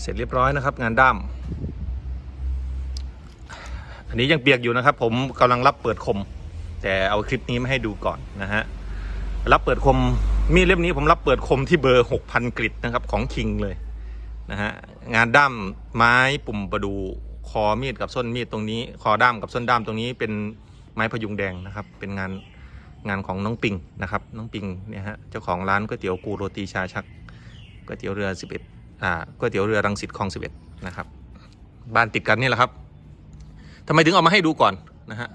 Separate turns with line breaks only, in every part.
เสร็จเรียบร้อยนะครับ งานด้าม อันนี้ยังเปียกอยู่นะครับ ผมกำลังรับเปิดคม แต่เอาคลิปนี้มาให้ดูก่อนนะฮะรับเปิดคมมีดเล่มนี้ผมรับเปิดคมที่เบอร์ 6,000 กริดนะครับของคิงเลยนะฮะงานด้ามไม้ปุ่มประดูคอมีดกับส้นมีดตรงนี้ คอด้ามกับส้นด้ามตรงนี้เป็นไม้พยุงแดงนะครับ เป็นงานงานของน้องปิงนะครับ น้องปิงเนี่ยฮะเจ้าของร้านก๋วยเตี๋ยวกูโรตีชาชักก๋วยเตี๋ยวเรือ 11อ่า ก๋วยเตี๋ยวเรือรังสิตคลอง11นะครับ บ้านติดกันนี่แหละครับทำไมถึงเอามาให้ดูก่อนนะฮะ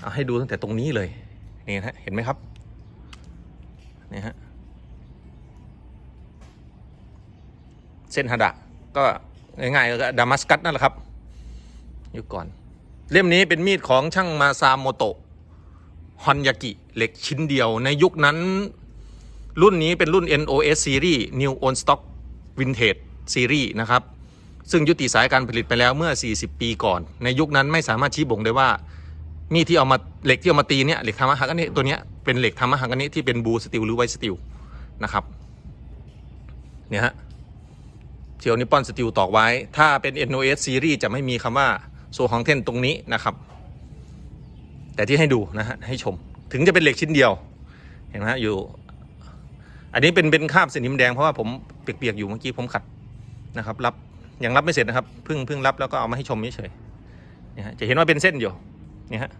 เอาให้ดูตั้งแต่ตรงนี้เลยนี่ฮะเห็นไหมครับนี่ฮะเส้นฮาดะก็ง่ายๆก็ดามัสกัสนั่นแหละครับอยู่ก่อน เล่มนี้เป็นมีดของช่างมาซาโมโตะฮอนยากิเหล็กชิ้นเดียวในยุคนั้นรุ่นนี้เป็นรุ่น NOS Series New On Stock Vintage Series นะครับ ซึ่งยุติสายการผลิตไปแล้วเมื่อ 40 ปีก่อน ในยุคนั้นไม่สามารถชี้บ่งได้ว่า มีดที่เอามาเหล็กที่เอามาตีเนี่ยเหล็กธรรมะหักอันนี้ตัวเนี้ยเป็นเหล็กธรรมะหักอันนี้ที่เป็นบูสติลหรือไวสติลนะครับเนี่ยฮะเชียวนิปปอนสติลตอกไว้ ถ้าเป็น NOS Series จะไม่มีคำว่าโซฮองเทนตรงนี้นะครับ แต่ที่ให้ดูนะฮะให้ชมถึงจะเป็นเหล็กชิ้นเดียว เห็นไหมฮะอยู่ อันนี้เป็นเป็นคราบสนิมแดงเพราะว่าผมเปียกๆอยู่เมื่อกี้ผมขัดนะครับ รับยังรับไม่เสร็จนะครับเพิ่งเพิ่งรับแล้วก็เอามาให้ชมเฉยๆเนี่ยฮะจะเห็นว่าเป็นเส้นอยู่เนี่ยฮะ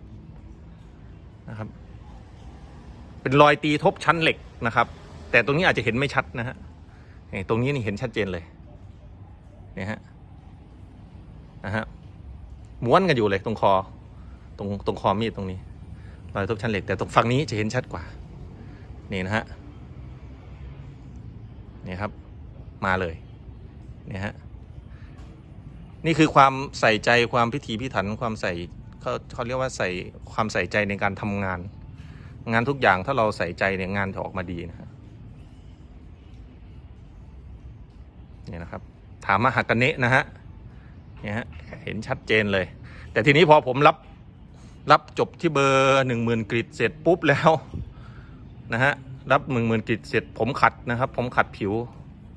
นะครับ เป็นรอยตีทบชั้นเหล็กนะครับ แต่ตรงนี้อาจจะเห็นไม่ชัดนะฮะนี่ตรงนี้นี่เห็นชัดเจนเลยเนี่ยฮะนะฮะม้วนกันอยู่เลยตรงคอ ตรงตรงคอมีดตรงนี้รอยทบชั้นเหล็กแต่ตรงฝั่งนี้จะเห็นชัดกว่า นี่นะฮะ นี่ครับ มาเลยเนี่ยฮะนี่คือความใส่ใจความพิถีพิถันความใส่เขาเขาเรียกว่าใส่ความใส่ใจในการทำงาน งานทุกอย่างถ้าเราใส่ใจเนี่ยงานจะออกมาดีนะฮะเนี่ยนะครับ ถามมาหักเนะนะฮะเนี่ยฮะเห็นชัดเจนเลย แต่ทีนี้พอผมรับรับจบที่เบอร์หนึ่งหมื่นกริดเสร็จปุ๊บแล้วนะฮะ รับหนึ่งหมื่นกริดเสร็จผมขัดนะครับ ผมขัดผิว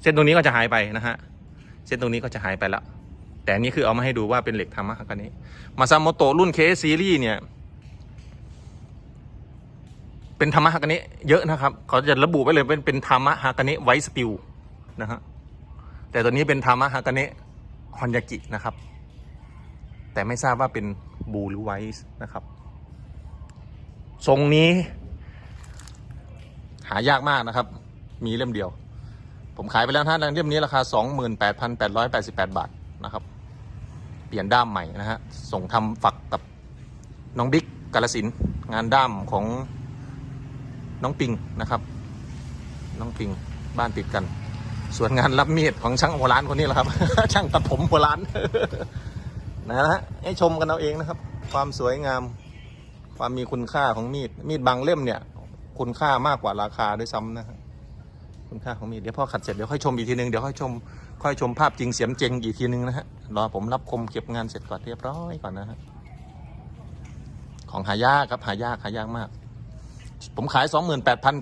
เส้นตรงนี้ก็จะหายไปนะฮะเส้นตรงนี้ก็จะหายไปแล้วแต่นี้คือเอามาให้ดูว่าเป็นเหล็กธรรมะฮักกันเนะมาซาโมโตรุ่นเคซีรีส์เนี่ย เป็นธรรมะฮักกันเนะเยอะนะครับ เขาจะระบุไว้เลยเป็นเป็นธรรมะฮักกันเนะไวสติลนะฮะแต่ตัวนี้เป็นทามะฮากาเนะฮอนยากินะครับ แต่ไม่ทราบว่าเป็นบูหรือไวส์นะครับ ทรงนี้ายากมากนะครับ มีเล่มเดียว ผมขายไปแล้วท่านเล่มนี้ราคา 28,888 บาทนะครับ เปลี่ยนด้ามใหม่นะฮะ ส่งทำฝักกับน้องบิ๊กกาลสินงานด้ามของน้องปิงนะครับ น้องปิงบ้านติดกัน ส่วนงานรับมีดของช่างโบราณคนนี้แหละครับ ช่างตัดผมโบราณนะฮะให้ชมกันเอาเองนะครับ ความสวยงาม ความมีคุณค่าของมีดมีดบางเล่มเนี่ย คุณค่ามากกว่าราคาด้วยซ้ำนะฮะคุณค่าของมีดเดี๋ยวพอขัดเสร็จเดี๋ยวค่อยชมอีกทีนึงเดี๋ยวค่อยชมค่อยชมภาพจริงเสียงเจงอีกทีนึงนะฮะรอผมรับคมเก็บงานเสร็จก่อนเรียบร้อยก่อนนะฮะของหายากครับหายากหายากมาก ผมขาย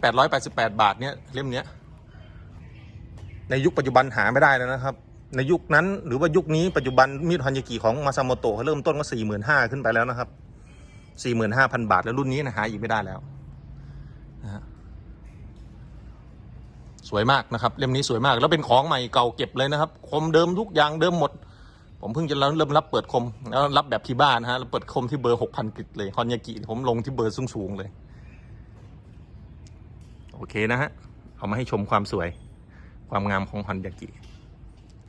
28,888 บาทเนี่ยเล่มเนี้ยในยุคปัจจุบันหาไม่ได้แล้วนะครับ ในยุคนั้นหรือว่ายุคนี้ปัจจุบันมีดฮันยากิของมาซาโมโตะเขาเริ่มต้นก็สี่หมื่นห้าขึ้นไปแล้วนะครับสี่หมื่นห้าพันบาทแล้วรุ่นนี้นะหาอีกไม่ได้แล้ว นะฮะสวยมากนะครับ เล่มนี้สวยมาก แล้วเป็นของใหม่เก่าเก็บเลยนะครับ คมเดิมทุกอย่างเดิมหมด ผมเพิ่งจะเริ่มรับเปิดคมแล้วรับแบบที่บ้านนะฮะเปิดคมที่เบอร์หกพันกิตเลยฮอนยากิผมลงที่เบอร์สูงๆเลย โอเคนะฮะเอามาให้ชมความสวย ความงามของฮอนยากิ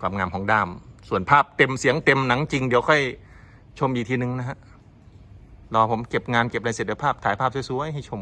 ความงามของด้าม ส่วนภาพเต็มเสียงเต็มหนังจริงเดี๋ยวค่อยชมอีกทีนึงนะฮะรอผมเก็บงานเก็บอะไรเสร็จเดี๋ยวภาพถ่ายภาพสวยๆให้ชม